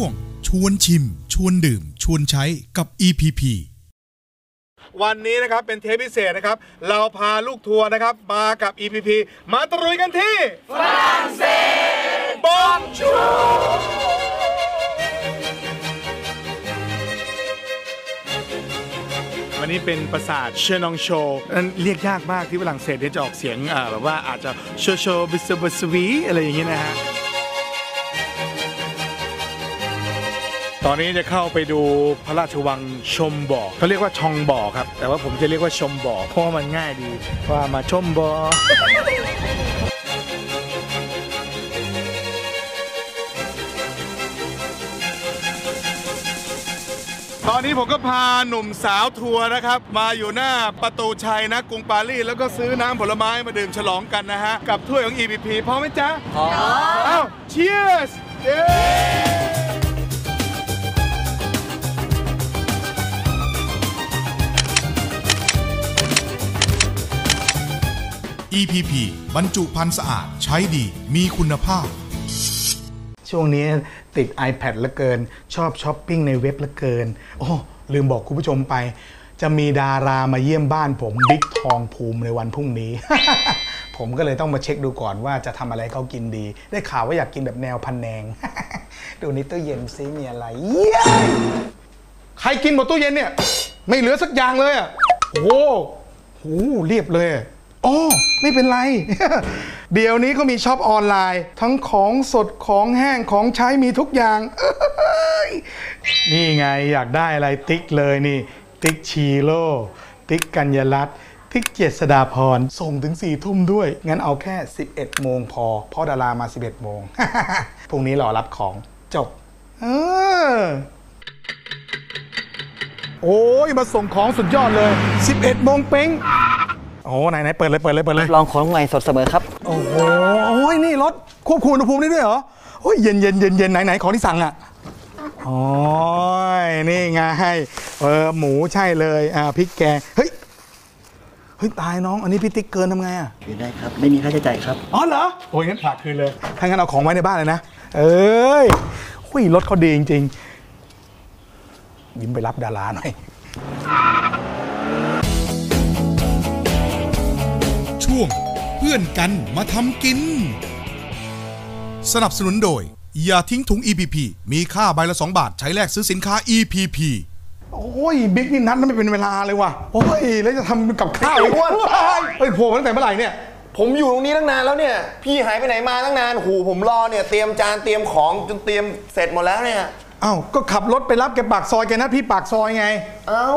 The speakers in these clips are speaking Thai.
ช่วง ชวนชิม ชวนดื่ม ชวนใช้กับ EPP วันนี้นะครับเป็นเทปพิเศษนะครับ เราพาลูกทัวร์นะครับ มากับ EPP มาตะลุยกันที่ฝรั่งเศสบองชูวันนี้เป็นปราสาทเชนองโชนั้นเรียกยากมากที่ฝรั่งเศสเนี่ยจะออกเสียงอ่าแบบว่าอาจจะโชโชบิสบสวีอะไรอย่างนี้นะฮะ ตอนนี้จะเข้าไปดูพระราชวังชมบ่อเขาเรียกว่าชองบ่อครับ แต่ว่าผมจะเรียกว่าชมบ่อเพราะว่ามันง่ายดีว่ามาชมบ่อตอนนี้ผมก็พาหนุ่มสาวทัวร์นะครับ มาอยู่หน้าประตูชัยนะกรุงปารีสแล้วก็ซื้อน้ำผลไม้มาดื่มฉลองกันนะฮะ กับถ้วยของ EPP พร้อมไหมจ๊ะพร้อมเอ้า cheers เย้ EPP บรรจุภัณฑ์สะอาดใช้ดีมีคุณภาพ ช่วงนี้ติด iPad ลือเกิน ชอบช้อปปิ้งในเว็บลือเกิน โอ้ ลืมบอกคุณผู้ชมไป จะมีดารามาเยี่ยมบ้านผมบิ๊กทองภูมิในวันพรุ่งนี้ ผมก็เลยต้องมาเช็คดูก่อนว่าจะทำอะไรเขากินดี ได้ข่าวว่าอยากกินแบบแนวพันแนง ดูในตู้เย็นซิมีอะไรเย้ใครกินหมดตู้เย็นเนี่ย ไม่เหลือสักอย่างเลยอะโอ้โหเรียบเลย อะอ๋อไม่เป็นไร เดี๋ยวนี้ก็มีช็อปออนไลน์ ทั้งของสดของแห้งของใช้มีทุกอย่าง นี่ไงอยากได้อะไรติ๊กเลยนี่ ติ๊กชีโร่ติ๊กกัญญาลัตน์ติ๊กเจษดาพร ส่งถึง4ี่ทุ่มด้วย งั้นเอาแค่ 11 โมงพอ เพราะดารามา 11 โมง พรุ่งนี้รอรับของจบ เออ โอ้ยมาส่งของสุดยอดเลย 11 โมงเป้ง โอ้ไหนไหนเปิดเลยเปิดเลยเปิดเลยลองของใหม่สดเสมอครับ โอ้โหโอ้ยนี่รถควบคุมอุณหภูมิได้ด้วยเหรอโอ้ยเย็นเย็นเย็นเย็นไหนไหนของที่สั่งอะโอ้ยนี่ไงเออหมูใช่เลยอ่าพริกแกงเฮ้ยเฮ้ยตายน้อง อันนี้พี่ติ๊กเกินทำไงอะคืนได้ครับ ไม่มีค่าใช้จ่ายครับ อ๋อเหรอโอ้ยงั้นฝากคืนเลยถ้างั้นเอาของไว้ในบ้านเลยนะ เอ้ยหุยรถเขาดีจริงๆ ยิ้มไปรับดาราหน่อย พื่อนกันมาทำกิน สนับสนุนโดย อย่าทิ้งถุง EPP มีค่าใบละ 2 บาท ใช้แลกซื้อสินค้า EPP โอ้ยบิ๊กนี่นัดไม่เป็นเวลาเลยว่ะโอ้ยแล้วจะทำกับข้าวไอ้อ้วนว้ายเฮ้ยโผล่มาตั้งแต่เมื่อไหร่เนี่ย ผมอยู่ตรงนี้ตั้งนานแล้วเนี่ย พี่หายไปไหนมาตั้งนานหูผมรอเนี่ยเตรียมจานเตรียมของจนเตรียมเสร็จหมดแล้วเนี่ยเอ้าก็ขับรถไปรับแกปากซอยแกนัดพี่ปากซอยไง เอ้า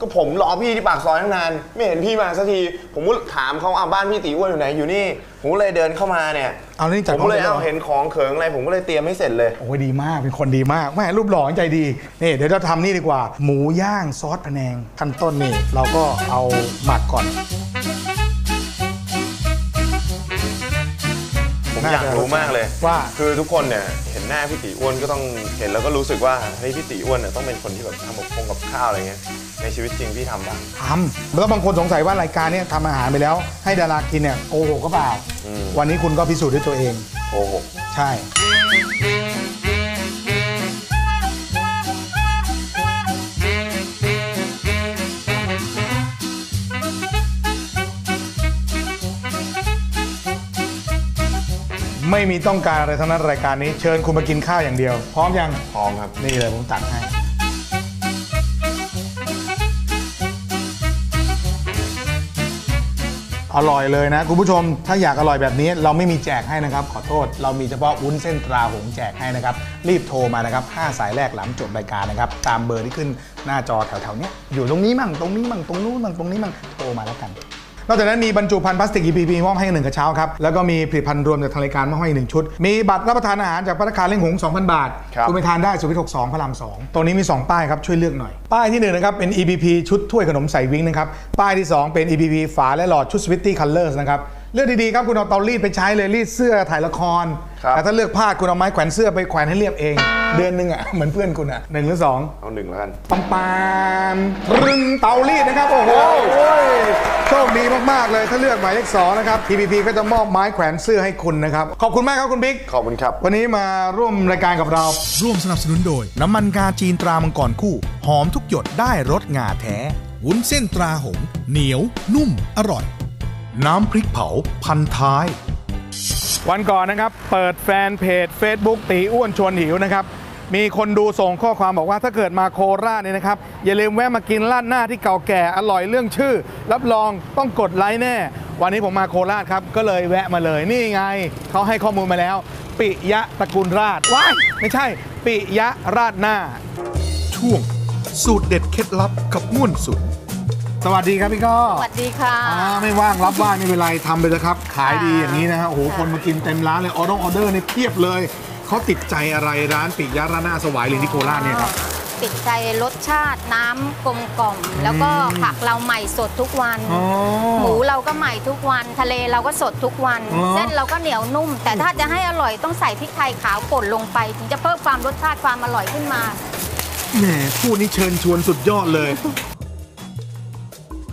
ก็ผมรอพี่ที่ปากซอยตั้งนาน ไม่เห็นพี่มาสักที ผมก็ถามเขาอะบ้านพี่ตีอ้วนอยู่ไหนอยู่นี่ ผมก็เลยเดินเข้ามาเนี่ยเอานี่จัดผมก็เลยของเสร็จแล้วเอาเห็นของเขิงอะไร ผมก็เลยเตรียมให้เสร็จเลย โอ้ยดีมากเป็นคนดีมากแม่รูปหล่อใจดีนี่เดี๋ยวเราทำนี่ดีกว่า หมูย่างซอสพะแนงขั้นต้นนี่เราก็เอาหมักก่อน ผมน่าอยากจะรู้มากเลยว่าคือทุกคนเนี่ยเห็นหน้าพี่ตีอ้วนก็ต้องเห็นแล้วก็รู้สึกว่าเฮ้ยพี่ตีอ้วนเนี่ยต้องเป็นคนที่แบบทำกับพงกับข้าวอะไรเงี้ยในชีวิตจริงพี่ทำบ้างทำแล้วบางคนสงสัยว่ารายการเนี้ทำอาหารไปแล้ว ให้ดารากินเนี่ยโกหกก็เปล่าอืมวันนี้คุณก็พิสูจน์ด้วยตัวเองโอ้โหใช่ ไม่มีต้องการอะไรทั้งนั้นรายการนี้ เชิญคุณมากินข้าวอย่างเดียว พร้อมยัง พร้อมครับ นี่เลยผมตักให้ อร่อยเลยนะ คุณผู้ชม ถ้าอยากอร่อยแบบนี้เราไม่มีแจกให้นะครับ ขอโทษ เรามีเฉพาะวุ้นเส้นตราหงส์แจกให้นะครับ รีบโทรมานะครับ5สายแรกหลังจบรายการนะครับ ตามเบอร์ที่ขึ้นหน้าจอแถวๆเนี้ยอยู่ตรงนี้มั่งตรงนี้มั่งตรงนู้นมั่งตรงนี้มั่งโทรมาแล้วกัน นอกจากนั้นมีบรรจุภัณฑ์พลาสติก EPP มอบให้หนึ่งกระเช้าครับ แล้วก็มีผลิตภัณฑ์รวมจากทางรายการมอบให้หนึ่งชุด มีบัตรรับประทานอาหารจากพัตตาคารเล่งหงส์2,000 บาท ครับณไปทานได้สุวิท62พระราม2ตรงนี้มี 2 ป้ายครับ ช่วยเลือกหน่อย ป้ายที่1นะครับเป็น EPP ชุดถ้วยขนมใส่วิ้งนะครับ ป้ายที่ 2 เป็น EPP ฝาและหลอดชุดสวิตตี้คัลเลอร์นะครับ เลือกดีๆครับคุณเอาเตารีดไปใช้เลยรีดเสื้อถ่ายละคร ครับ แต่ถ้าเลือกผ้าคุณเอาไม้แขวนเสื้อไปแขวนให้เรียบเอง เดือนหนึ่งอะเหมือนเพื่อนคุณอะหนึ่งหรือสองเอาหนึ่งแล้วกัน ปัมปามรึงเตารีดนะครับโอ้โห โชคดีมากๆเลยถ้าเลือกหมายเลขสองนะครับ TPP ก็จะมอบไม้แขวนเสื้อให้คุณนะครับ ขอบคุณมากครับคุณบิ๊ก ขอบคุณครับ วันนี้มาร่วมรายการกับเรา ร่วมสนับสนุนโดย น้ำมันงาจีนตรามังกรคู่ หอมทุกหยดได้รสงาแท้ วุ้นเส้นตราหงส์เหนียว นุ่ม อร่อย น้ำพริกเผาพันท้าย วันก่อนนะครับ เปิดแฟนเพจ Facebook ตีอ้วนชวนหิวนะครับ มีคนดูส่งข้อความบอกว่าถ้าเกิดมาโคราชเนี่ยนะครับ อย่าลืมแวะมากินร้านหน้าที่เก่าแก่อร่อยเรื่องชื่อ รับรองต้องกดไลค์แน่ วันนี้ผมมาโคราชครับ ก็เลยแวะมาเลยนี่ไง เขาให้ข้อมูลมาแล้ว ปิยะตระกูลราชว้ายไม่ใช่ ปิยะราชหน้า ช่วง สูตรเด็ดเคล็ดลับกับม่วนสุด สวัสดีครับพี่ก้อสวัสดีค่ะ อ่าไม่ว่างรับว่างไม่เป็นไรทำไปเลยครับ ขายดีค่ะอย่างนี้นะฮะโอ้โหค่ะคนมากินเต็มร้านเลยออเดอร์ออเดอร์เนี่ยเพียบเลย เขาติดใจอะไรร้านปิยะราชหน้าสวายลินที่โคราชเนี่ยครับ ติดใจรสชาติน้ำกลมกล่อม แล้วก็ผักเราใหม่สดทุกวัน อ๋อ หมูเราก็ใหม่ทุกวัน ทะเลเราก็สดทุกวัน อ๋อ เส้นเราก็เหนียวนุ่ม แต่ถ้าจะให้อร่อยต้องใส่พริกไทยขาวป่นลงไป ถึงจะเพิ่มความรสชาติความอร่อยขึ้นมา แหมคู่นี้เชิญชวนสุดยอดเลย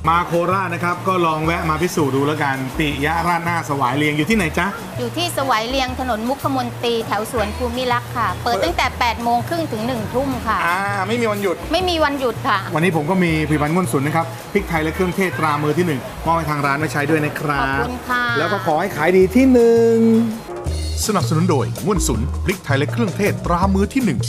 มาโคราชนะครับ ก็ลองแวะมาพิสูจน์ดูแล้วกัน ปิยะราชหน้าสวายเรียงอยู่ที่ไหนจ๊ะ อยู่ที่สวายเรียงถนนมุขมนตรีแถวสวนภูมิรักษ์ค่ะ เปิดตั้งแต่ 8 โมงครึ่งถึง 1 ทุ่มค่ะ อ่า ไม่มีวันหยุด ไม่มีวันหยุดค่ะ วันนี้ผมก็มีผลิตภัณฑ์ง่วนสุนนะครับพริกไทยและเครื่องเทศตรามือที่หนึ่งมอบให้ทางร้านไว้ใช้ด้วยนะครับ ขอบคุณค่ะ แล้วก็ขอให้ขายดีที่หนึ่งสนับสนุนโดยม่วนสุนพริกไทยและเครื่องเทศตรามือที่หนึ่ง